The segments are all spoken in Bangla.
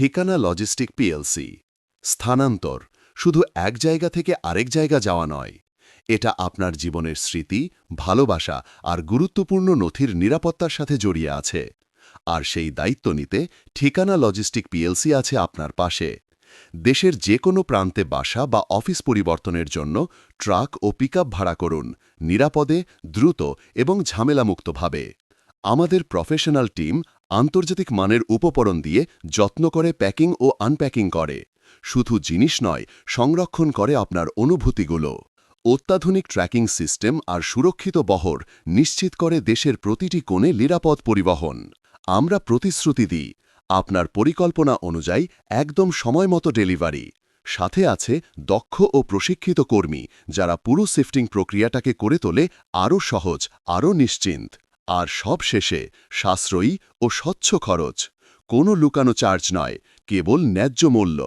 ঠিকানা লজিস্টিক পিএলসি স্থানান্তর শুধু এক জায়গা থেকে আরেক জায়গা যাওয়া নয়, এটা আপনার জীবনের স্মৃতি, ভালোবাসা আর গুরুত্বপূর্ণ নথির নিরাপত্তার সাথে জড়িয়ে আছে। আর সেই দায়িত্ব নিতে ঠিকানা লজিস্টিক পিএলসি আছে আপনার পাশে। দেশের যে কোনো প্রান্তে বাসা বা অফিস পরিবর্তনের জন্য ট্রাক ও পিকআপ ভাড়া করুন, নিরাপদে, দ্রুত এবং ঝামেলামুক্তভাবে। আমাদের প্রফেশনাল টিম আন্তর্জাতিক মানের উপকরণ দিয়ে যত্ন করে প্যাকিং ও আনপ্যাকিং করে। শুধু জিনিস নয়, সংরক্ষণ করে আপনার অনুভূতিগুলো। অত্যাধুনিক ট্র্যাকিং সিস্টেম আর সুরক্ষিত বহর নিশ্চিত করে দেশের প্রতিটি কোণে নিরাপদ পরিবহন। আমরা প্রতিশ্রুতি দিই, আপনার পরিকল্পনা অনুযায়ী একদম সময়মতো ডেলিভারি। সাথে আছে দক্ষ ও প্রশিক্ষিত কর্মী, যারা পুরো শিফটিং প্রক্রিয়াটাকে করে তোলে আরও সহজ, আরও নিশ্চিন্ত। আর সব শেষে সাশ্রয়ী ও স্বচ্ছ খরচ। কোনো লুকানো চার্জ নয়, কেবল ন্যায্য মূল্য।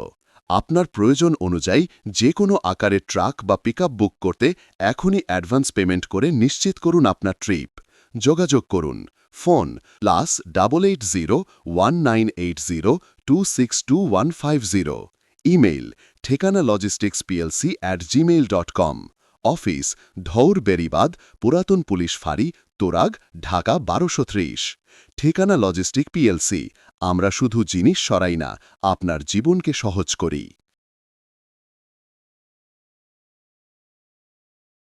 আপনার প্রয়োজন অনুযায়ী যে কোনো আকারে ট্রাক বা পিকআপ বুক করতে এখনই অ্যাডভান্স পেমেন্ট করে নিশ্চিত করুন আপনার ট্রিপ। যোগাযোগ করুন। Phone plus double eight zero one nine eight zero two six two one five zero. Email ঠিকানা logistics PLC at Gmail dot com office, ধৌর Beribadh পুরাতন পুলিশ ফাঁড়ি, তোরাগ, ঢাকা বারোশো ঠিকানা লজিস্টিক পিএলসি। আমরা শুধু জিনিস সরাই না, আপনার জীবনকে সহজ করি।